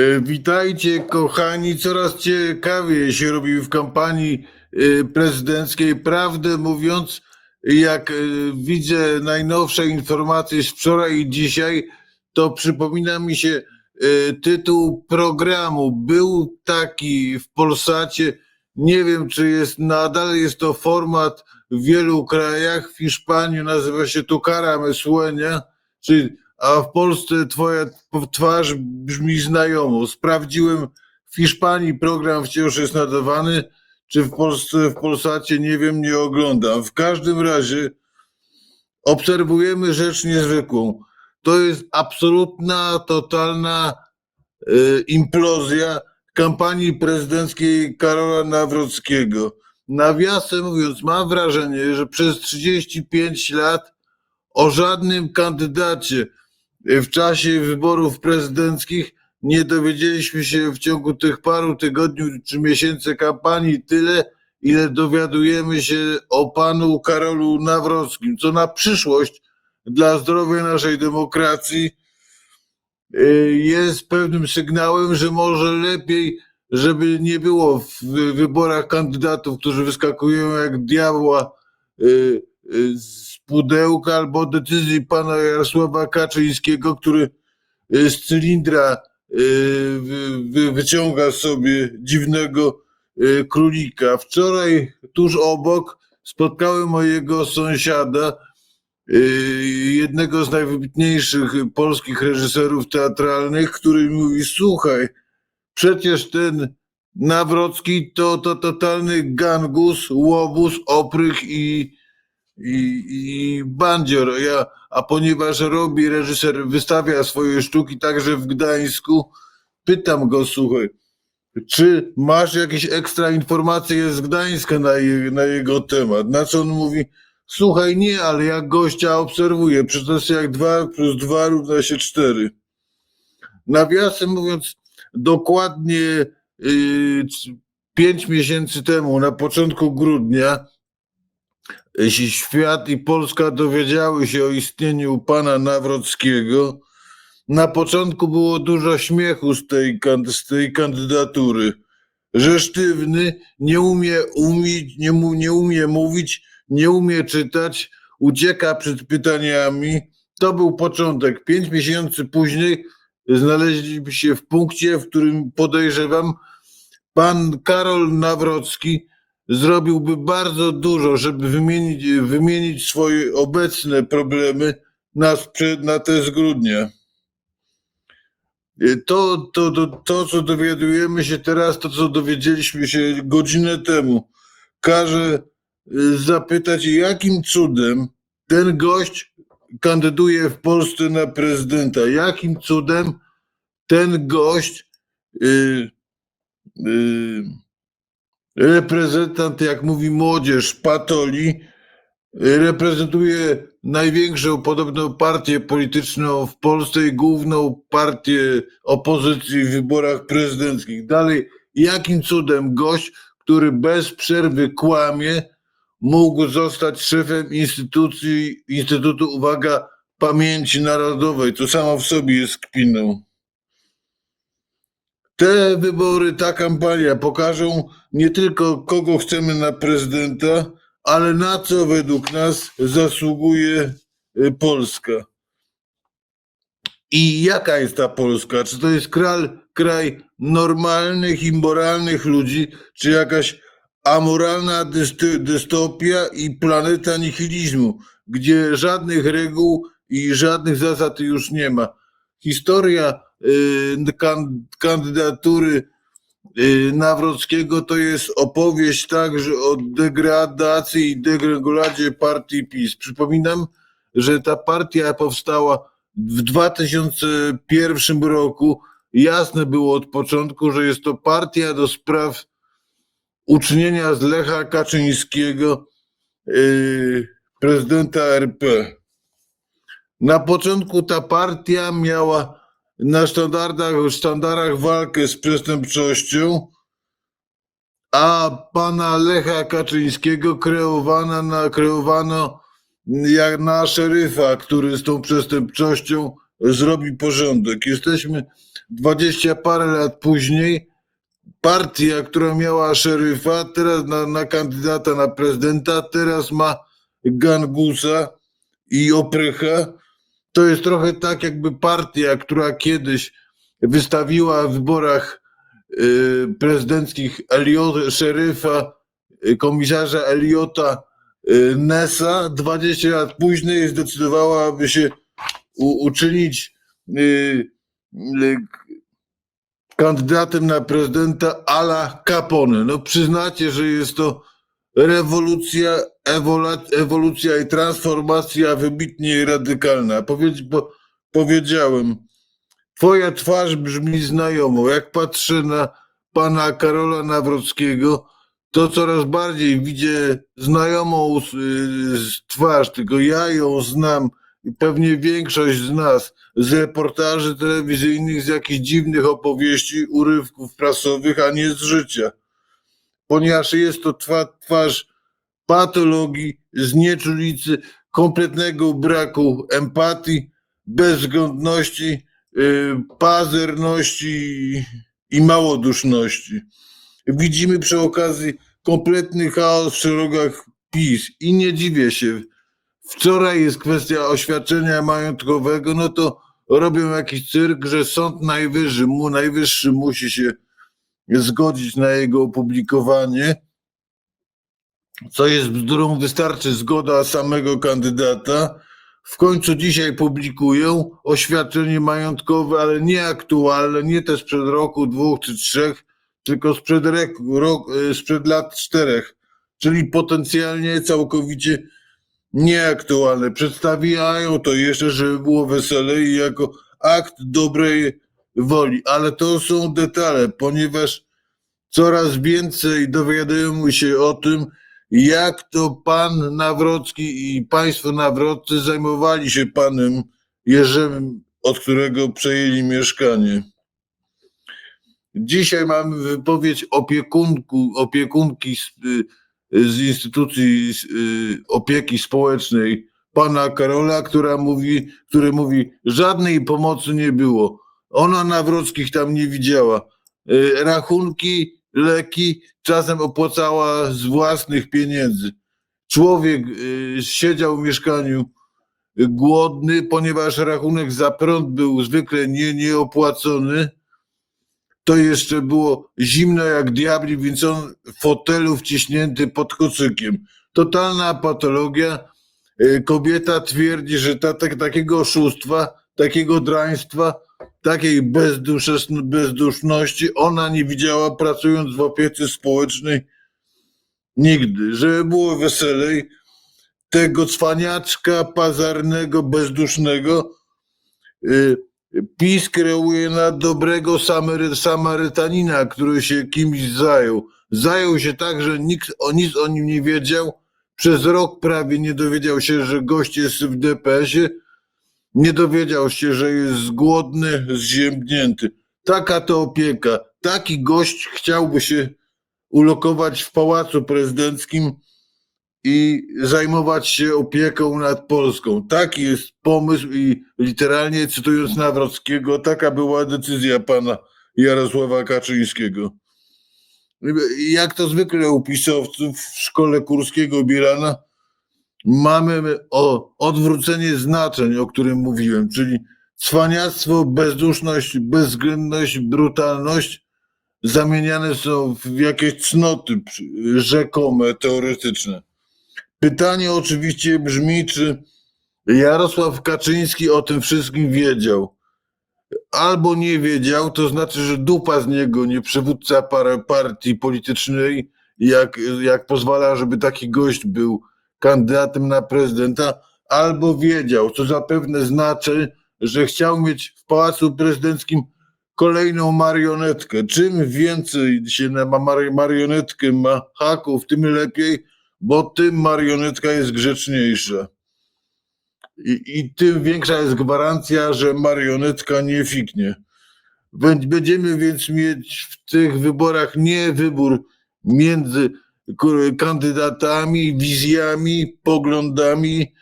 E, Witajcie, kochani. Coraz ciekawiej się robi w kampanii e, prezydenckiej. Prawdę mówiąc, jak e, widzę najnowsze informacje z wczoraj i dzisiaj, to przypomina mi się tytuł programu. Był taki w Polsacie. Nie wiem, czy jest nadal. Jest to format w wielu krajach. W Hiszpanii nazywa się to Cara Me Sueña, czyli a w Polsce twoja twarz brzmi znajomo. Sprawdziłem w Hiszpanii program wciąż jest nadawany, czy w Polsce, w Polsacie, nie wiem, nie oglądam. W każdym razie obserwujemy rzecz niezwykłą. To jest absolutna, totalna y, implozja kampanii prezydenckiej Karola Nawrockiego. Nawiasem mówiąc, mam wrażenie, że przez 35 lat o żadnym kandydacie w czasie wyborów prezydenckich nie dowiedzieliśmy się w ciągu tych paru tygodni czy miesięcy kampanii tyle, ile dowiadujemy się o panu Karolu Nawrockim, co na przyszłość dla zdrowia naszej demokracji y, jest pewnym sygnałem, że może lepiej, żeby nie było w wyborach kandydatów, którzy wyskakują jak diabła y, z pudełka albo decyzji pana Jarosława Kaczyńskiego, który y, z cylindra wy- wyciąga sobie dziwnego y, królika. Wczoraj tuż obok spotkałem mojego sąsiada, jednego z najwybitniejszych polskich reżyserów teatralnych, który mówi: Słuchaj, przecież ten Nawrocki to, to totalny gangus, łobuz, oprych i, i, i bandzior. Ja, a ponieważ robi reżyser, wystawia swoje sztuki także w Gdańsku, pytam go, słuchaj, czy masz jakieś ekstra informacje z Gdańska na, je, na jego temat? Na co on mówi, słuchaj, nie, ale jak gościa obserwuję, przecież jak 2 plus 2 równa się 4. Nawiasem mówiąc, dokładnie yy, miesięcy temu, na początku grudnia, jeśli świat i Polska dowiedziały się o istnieniu pana Nawrockiego, na początku było dużo śmiechu z tej, z tej kandydatury, że sztywny nie umie, umie, nie, mu, nie umie mówić, nie umie czytać, ucieka przed pytaniami. To był początek. Pięć miesięcy później znaleźliśmy się w punkcie, w którym podejrzewam, pan Karol Nawrocki zrobiłby bardzo dużo, żeby wymienić, wymienić swoje obecne problemy na, na te z grudnia. Y, To, to, to, to, co dowiadujemy się teraz, to, co dowiedzieliśmy się godzinę temu, każe zapytać, jakim cudem ten gość kandyduje w Polsce na prezydenta. Jakim cudem ten gość, y, y, reprezentant, jak mówi młodzież, Patoli, reprezentuje największą podobno partię polityczną w Polsce i główną partię opozycji w wyborach prezydenckich. Dalej, jakim cudem gość, który bez przerwy kłamie, mógł zostać szefem instytucji, Instytutu, uwaga, Pamięci Narodowej. To samo w sobie jest kpiną. Te wybory, ta kampania pokażą nie tylko kogo chcemy na prezydenta, ale na co według nas zasługuje y, Polska. I jaka jest ta Polska? Czy to jest kraj, kraj normalnych i moralnych ludzi, czy jakaś amoralna dystopia i planeta nihilizmu, gdzie żadnych reguł i żadnych zasad już nie ma? Historia kandydatury y, Nawrockiego to jest opowieść także o degradacji i degreguladzie partii PiS. Przypominam, że ta partia powstała w 2001 roku. Jasne było od początku, że jest to partia do spraw uczynienia z Lecha Kaczyńskiego y, prezydenta RP. Na początku ta partia miała na sztandarach, sztandarach walkę z przestępczością, a pana Lecha Kaczyńskiego kreowana na, kreowano jak na szeryfa, który z tą przestępczością zrobi porządek. Jesteśmy dwadzieścia parę lat później. Partia, która miała szeryfa, teraz na, na kandydata na prezydenta, teraz ma gangusa i oprycha. To jest trochę tak, jakby partia, która kiedyś wystawiła w wyborach y, prezydenckich Eliot, szeryfa, y, komisarza Eliota y, Nessa, 20 lat później zdecydowała, aby się u, uczynić kandydatem na prezydenta ala Capone. No przyznacie, że jest to rewolucja, ewola, ewolucja i transformacja wybitnie radykalna. Powiedz, bo, powiedziałem, twoja twarz brzmi znajomo. Jak patrzę na pana Karola Nawrockiego, to coraz bardziej widzę znajomą y, twarz, tylko ja ją znam i pewnie większość z nas z reportaży telewizyjnych, z jakichś dziwnych opowieści, urywków prasowych, a nie z życia. Ponieważ jest to twa, twarz patologii, znieczulicy, kompletnego braku empatii, bezwzględności, yy, pazerności i małoduszności. Widzimy przy okazji kompletny chaos w szeregach PiS i nie dziwię się. Wczoraj jest kwestia oświadczenia majątkowego, no to robią jakiś cyrk, że Sąd Najwyższy, mu, Najwyższy musi się zgodzić na jego opublikowanie, co jest bzdurą, wystarczy zgoda samego kandydata. W końcu dzisiaj publikują oświadczenie majątkowe, ale nie aktualne, nie te sprzed roku, dwóch czy trzech, tylko sprzed, rek, rok, e, sprzed lat czterech, czyli potencjalnie całkowicie nieaktualne. Przedstawiają to jeszcze, żeby było weselej jako akt dobrej woli, ale to są detale, ponieważ coraz więcej dowiadujemy się o tym, jak to pan Nawrocki i państwo Nawroccy zajmowali się panem Jerzym, od którego przejęli mieszkanie. Dzisiaj mamy wypowiedź opiekunku, opiekunki z, y, z instytucji y, opieki społecznej pana Karola, która mówi, który mówi, żadnej pomocy nie było. Ona Nawrockich tam nie widziała. Y, Rachunki, leki czasem opłacała z własnych pieniędzy. Człowiek y, siedział w mieszkaniu głodny, ponieważ rachunek za prąd był zwykle nie, nieopłacony to jeszcze było zimno jak diabli, więc on w fotelu wciśnięty pod kocykiem. Totalna patologia. Y, Kobieta twierdzi, że ta, tak, takiego oszustwa, takiego draństwa, takiej bezduszności ona nie widziała pracując w opiece społecznej nigdy. Żeby było weselej, tego cwaniaczka pazarnego, bezdusznego y, PiS kreuje na dobrego Samary, Samarytanina, który się kimś zajął. Zajął się tak, że nikt o nic o nim nie wiedział. Przez rok prawie nie dowiedział się, że gość jest w DPS-ie. Nie dowiedział się, że jest głodny, zziębnięty. Taka to opieka. Taki gość chciałby się ulokować w pałacu prezydenckim i zajmować się opieką nad Polską. Taki jest pomysł i literalnie cytując Nawrockiego, taka była decyzja pana Jarosława Kaczyńskiego. Jak to zwykle u pisowców w szkole Kurskiego Bielana mamy o odwrócenie znaczeń, o którym mówiłem, czyli cwaniactwo, bezduszność, bezwzględność, brutalność zamieniane są w jakieś cnoty rzekome, teoretyczne. Pytanie oczywiście brzmi, czy Jarosław Kaczyński o tym wszystkim wiedział. Albo nie wiedział, to znaczy, że dupa z niego, nie przywódca par- partii politycznej, jak, jak pozwala, żeby taki gość był kandydatem na prezydenta, albo wiedział, co zapewne znaczy, że chciał mieć w pałacu prezydenckim kolejną marionetkę. Czym więcej się na mar- marionetkę ma haków, tym lepiej, bo tym marionetka jest grzeczniejsza. I, I tym większa jest gwarancja, że marionetka nie fiknie. Bę- Będziemy więc mieć w tych wyborach nie wybór między kandydatami, wizjami, poglądami,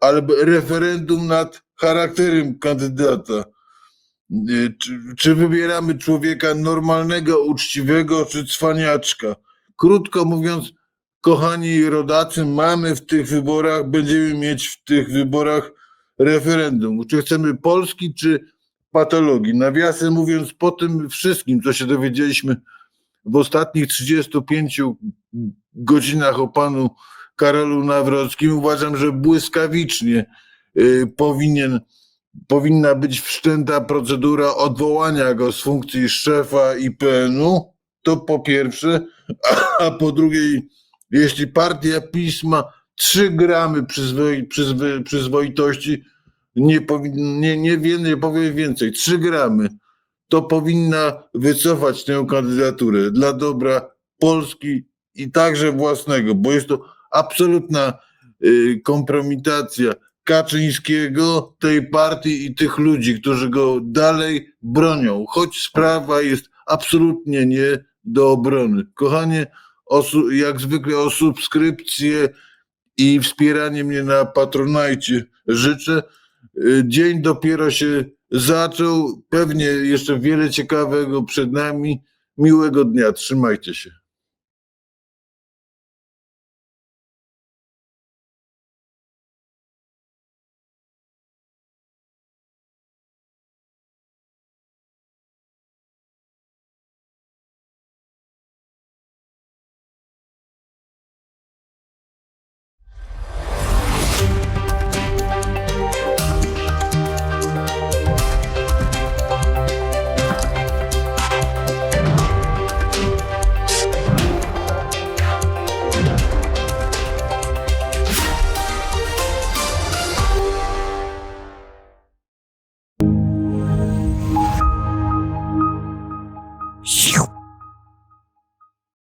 ale referendum nad charakterem kandydata. Y, Czy, czy wybieramy człowieka normalnego, uczciwego, czy cwaniaczka? Krótko mówiąc, kochani rodacy, mamy w tych wyborach, będziemy mieć w tych wyborach referendum. Czy chcemy Polski, czy patologii? Nawiasem mówiąc, po tym wszystkim, co się dowiedzieliśmy w ostatnich 35 godzinach o panu Karolu Nawrockim, uważam, że błyskawicznie y, powinien, powinna być wszczęta procedura odwołania go z funkcji szefa IPN-u. To po pierwsze, a, po drugie, jeśli partia PiS ma 3 gramy przyzwoi, przyzwoitości, nie, powin, nie, nie, nie powiem więcej, 3 gramy, to powinna wycofać tę kandydaturę dla dobra Polski i także własnego, bo jest to absolutna y, kompromitacja Kaczyńskiego, tej partii i tych ludzi, którzy go dalej bronią, choć sprawa jest absolutnie nie do obrony. Kochanie, jak zwykle o subskrypcję i wspieranie mnie na Patronajcie życzę. Y, Dzień dopiero się zaczął, pewnie jeszcze wiele ciekawego przed nami. Miłego dnia, trzymajcie się.